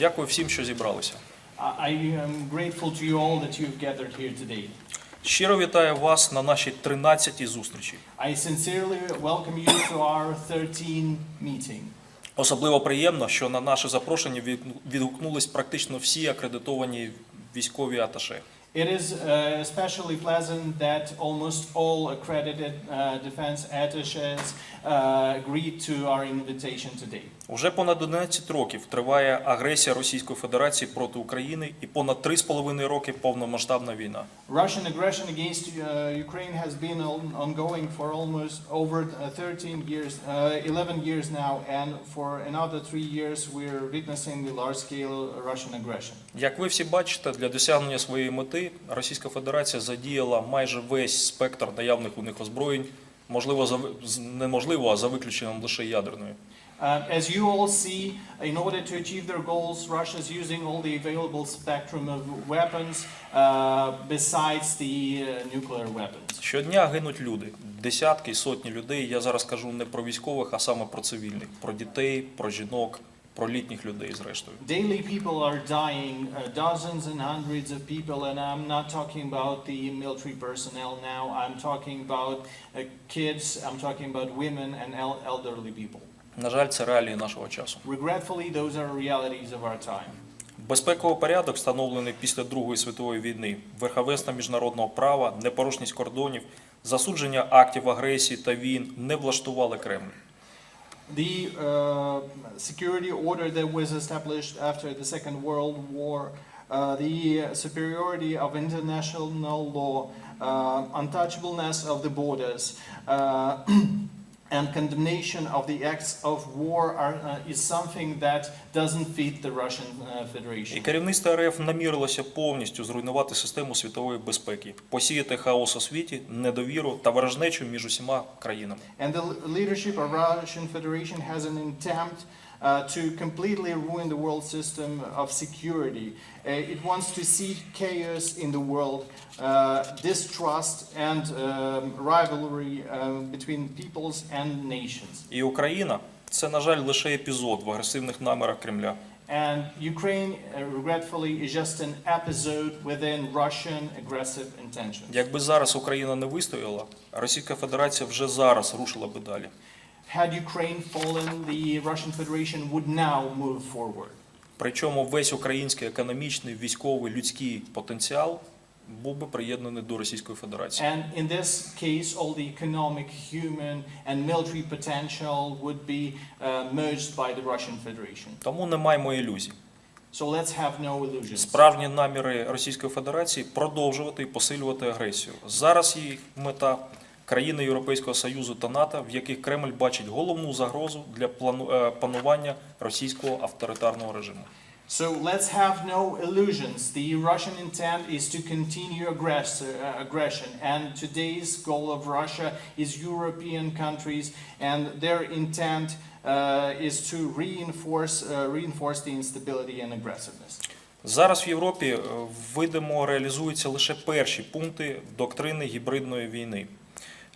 Дякую всім, що зібралися. I am grateful to you all that you've gathered here today. Щиро вітаю вас на нашій 13-й зустрічі. I sincerely welcome you to our 13 meeting. Особливо приємно, що на наше запрошення відгукнулись практично всі акредитовані військові аташе. It is uh, especially pleasant that almost all accredited uh, defense attaches uh, agreed to our invitation today. Уже понад 11 років триває агресія Російської Федерації проти України і понад 3,5 роки повномасштабна війна. Russian aggression against uh, Ukraine has been ongoing for almost over uh, 13 years, uh, 11 years now, and for another three years we're witnessing the large-scale Russian aggression. Як ви всі бачите, для досягнення своєї мети Російська Федерація задіяла майже весь спектр наявних у них озброєнь, можливо, за неможливо, а за виключенням лише ядерної. Uh, as you all see, in order to achieve their goals, Russia is using all the available spectrum of weapons uh, besides the uh, nuclear weapons. Щодня гинуть люди, десятки, сотні людей. Я зараз кажу не про військових, а саме про цивільних, про дітей, про жінок, про літніх людей, зрештою. Daily people are dying, uh, dozens and hundreds of people, and I'm not talking about the military personnel now. I'm talking about uh, kids, I'm talking about women and el- elderly people. На жаль, це реалії нашого часу. Regretfully, those are realities of our time. Безпековий порядок, встановлений після Другої світової війни, верховенство міжнародного права, непорушність кордонів, засудження актів агресії та війн не влаштували Кремль. The uh, security order that was established after the Second World War, uh, the superiority of international law, uh, untouchableness of the borders, uh, and condemnation of the acts of war are, uh, is something that doesn't fit the Russian uh, І Federation. керівництво РФ намірилося повністю зруйнувати систему світової безпеки, посіяти хаос у світі, недовіру та ворожнечу між усіма країнами. And the leadership of Russian Federation has an intent uh, to completely ruin the world system of security. Uh, it wants to see chaos in the world, uh, distrust and um, rivalry um, between peoples and nations. І Україна це, на жаль, лише епізод в агресивних намірах Кремля. And Ukraine, uh, regretfully, is just an episode within Russian aggressive intentions. Якби зараз Україна не вистояла, Російська Федерація вже зараз рушила би далі. Had Ukraine fallen, the Russian Federation would now move forward. Причому весь український економічний, військовий, людський потенціал був би приєднаний до Російської Федерації. And in this case, all the economic, human, and military potential would be uh, merged by the Russian Federation. Тому не маємо ілюзій. So let's have no illusions. Справжні наміри Російської Федерації продовжувати і посилювати агресію. Зараз її мета країни Європейського Союзу та НАТО, в яких Кремль бачить головну загрозу для е, панування російського авторитарного режиму. So let's have no illusions. The Russian intent is to continue uh, aggression, and today's goal of Russia is European countries, and their intent uh, is to reinforce, uh, reinforce the instability and aggressiveness. Зараз в Європі е, видимо реалізуються лише перші пункти доктрини гібридної війни.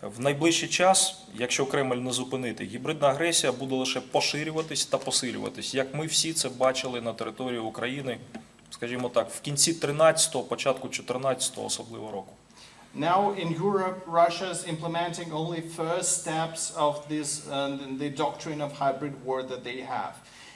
В найближчий час, якщо Кремль не зупинити, гібридна агресія буде лише поширюватись та посилюватись, як ми всі це бачили на території України, скажімо так, в кінці 13-го, початку 14-го особливо року. Now in Europe, Russia is implementing only first steps of this uh, the doctrine of hybrid war that they have.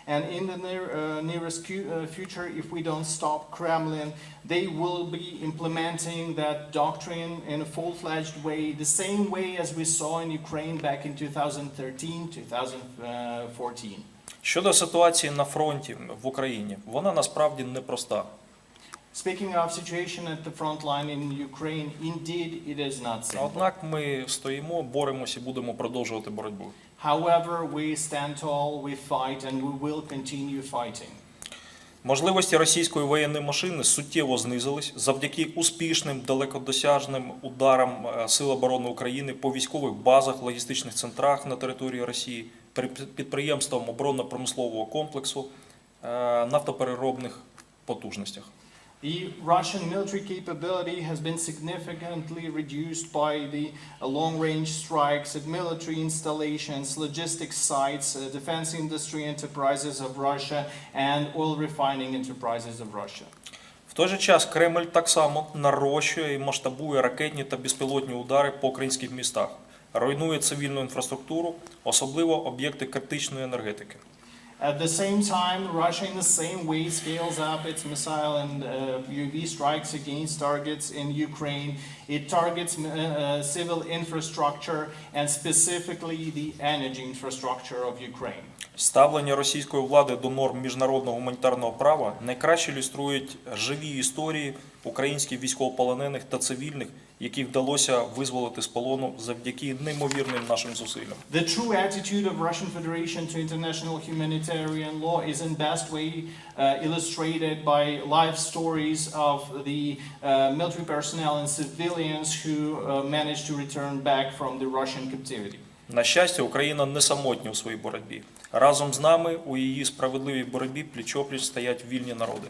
And in the near, uh, nearest uh, future, if we don't stop Kremlin, they will be implementing that doctrine in a full-fledged way, the same way as we saw in Ukraine back in 2013, 2014. Щодо ситуації на фронті в Україні, вона насправді непроста. Speaking of situation at the front line in Ukraine, indeed it is not simple. Однак ми стоїмо, боремося і будемо продовжувати боротьбу. However, we stand tall, we fight, and we will continue fighting. Можливості російської воєнної машини суттєво знизились завдяки успішним далекодосяжним ударам е, Сил оборони України по військових базах, логістичних центрах на території Росії, підприємствам оборонно-промислового комплексу, е, нафтопереробних потужностях. The Russian military capability has been significantly reduced by the uh, long-range strikes at military installations, logistics sites, uh, defense industry enterprises of Russia, and oil refining enterprises of Russia. В той же час Кремль так само нарощує і масштабує ракетні та безпілотні удари по українських містах, руйнує цивільну інфраструктуру, особливо об'єкти критичної енергетики. At the same time, Russia in the same way scales up its missile and uh, UAV strikes against targets in Ukraine. It targets uh, uh, civil infrastructure and specifically the energy infrastructure of Ukraine. Ставлення російської влади до норм міжнародного гуманітарного права найкраще ілюструють живі історії українських військовополонених та цивільних, яких вдалося визволити з полону завдяки неймовірним нашим зусиллям. The true attitude of Russian Federation to international humanitarian law is in best way uh, illustrated by life stories of the uh, military personnel and civilians who uh, managed to return back from the Russian captivity. На щастя, Україна не самотня у своїй боротьбі. Разом з нами у її справедливій боротьбі пліч-опліч стоять вільні народи.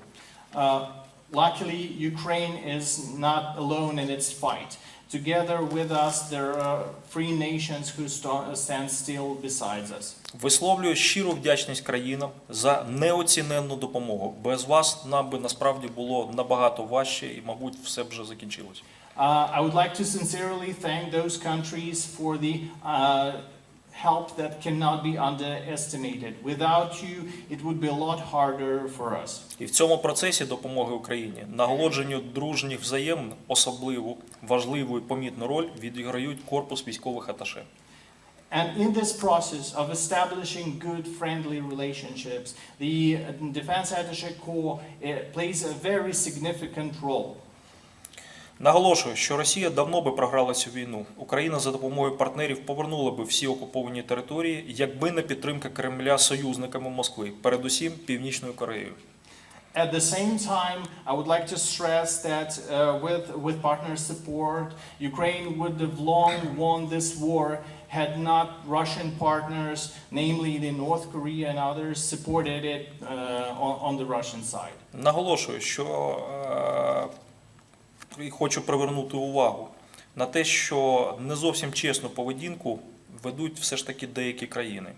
Uh, luckily, Ukraine is not alone in its fight. Together with us, there are free nations who stand still besides us. Висловлюю щиру вдячність країнам за неоціненну допомогу. Без вас нам би насправді було набагато важче і, мабуть, все б вже закінчилось. Uh, I would like to sincerely thank those countries for the uh, help that cannot be underestimated. Without you, it would be a lot harder for us. І в цьому процесі допомоги Україні наголодженню дружніх взаємин особливу важливу і помітну роль відіграють корпус військових аташе. And in this process of establishing good, friendly relationships, the uh, Defense Attaché Corps uh, plays a very significant role. Наголошую, що Росія давно би програла цю війну. Україна за допомогою партнерів повернула би всі окуповані території, якби не підтримка Кремля союзниками Москви, передусім Північною Кореєю. At the same time, I would like to stress that uh, with, with partner support, Ukraine would have long won this war had not Russian partners, namely the North Korea and others, supported it uh, on, on the Russian side. Наголошую, що е, і хочу привернути увагу на те, що не зовсім чесну поведінку ведуть все ж таки деякі країни.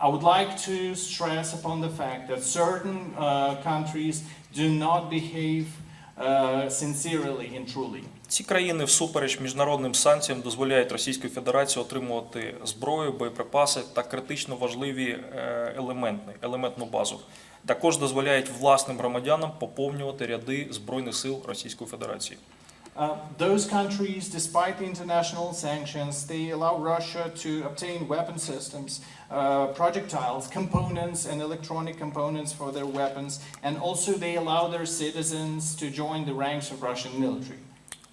I would like to stress upon the fact that certain uh, countries do not behave uh, sincerely and truly. Ці країни всупереч міжнародним санкціям дозволяють Російській Федерації отримувати зброю, боєприпаси та критично важливі е, елементи, елементну базу. Також дозволяють власним громадянам поповнювати ряди збройних сил Російської Федерації. Uh, those countries, despite the international sanctions, they allow Russia to obtain weapon systems, uh, projectiles, components, and electronic components for their weapons, and also they allow their citizens to join the ranks of Russian military.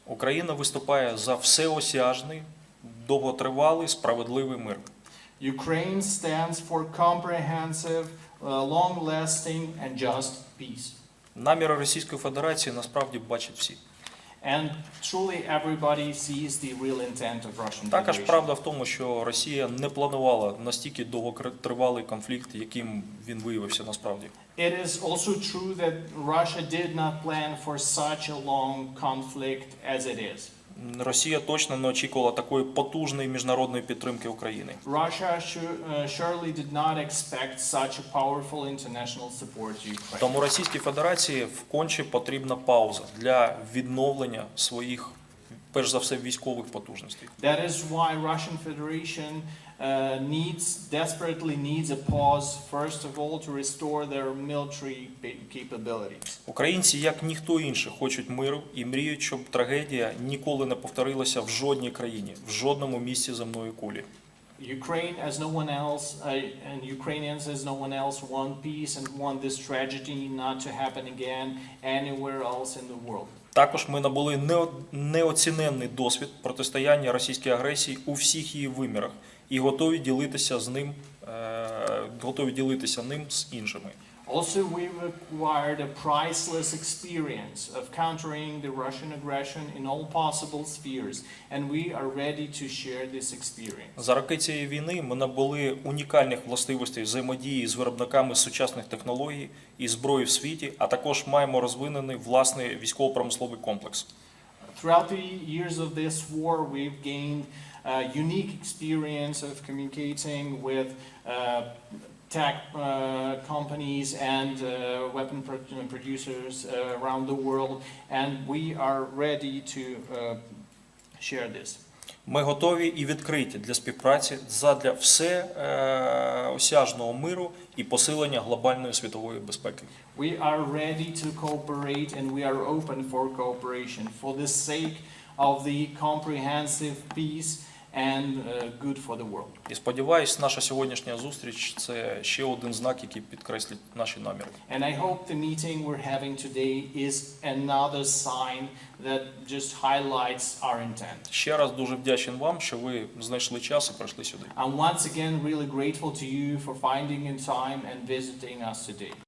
Україна виступає за всеосяжний, довготривалий, справедливий мир. Ukraine stands for comprehensive, uh, long-lasting, and just peace. Наміри Російської Федерації насправді бачать всі. And truly, everybody sees the real intent of Russian Також правда в тому, що Росія не планувала настільки довготривалий конфлікт, яким він виявився насправді. It is also true that Russia did not plan for such a long conflict as it is. Росія точно не очікувала такої потужної міжнародної підтримки України. Uh. Тому Російській Федерації вконче потрібна пауза для відновлення своїх, перш за все, військових потужностей. That is why Russian Federation uh, needs, desperately needs a pause, first of all, to restore their military capabilities. Українці, як ніхто інший, хочуть миру і мріють, щоб трагедія ніколи не повторилася в жодній країні, в жодному місці земної кулі. Ukraine, as no one else, uh, and Ukrainians, as no one else, want peace and want this tragedy not to happen again anywhere else in the world. Також ми набули неоціненний досвід протистояння російській агресії у всіх її вимірах і готові ділитися з ним, е, готові ділитися ним з іншими. Also, we've acquired a priceless experience of countering the Russian aggression in all possible spheres, and we are ready to share this experience. За роки цієї війни ми набули унікальних властивостей взаємодії з виробниками сучасних технологій і зброї в світі, а також маємо розвинений власний військово-промисловий комплекс. Throughout the years of this war, we've gained a unique experience of communicating with uh, tech uh, companies and uh, weapon pro- producers uh, around the world, and we are ready to uh, share this. Ми готові і відкриті для співпраці задля все е, осяжного миру і посилення глобальної світової безпеки. We are ready to cooperate and we are open for cooperation for the sake of the comprehensive peace and uh, good for the world. І сподіваюсь, наша сьогоднішня зустріч це ще один знак, який підкреслить наші наміри. And I hope the meeting we're having today is another sign that just highlights our intent. Ще раз дуже вдячний вам, що ви знайшли час і прийшли сюди. I'm once again really grateful to you for finding in time and visiting us today.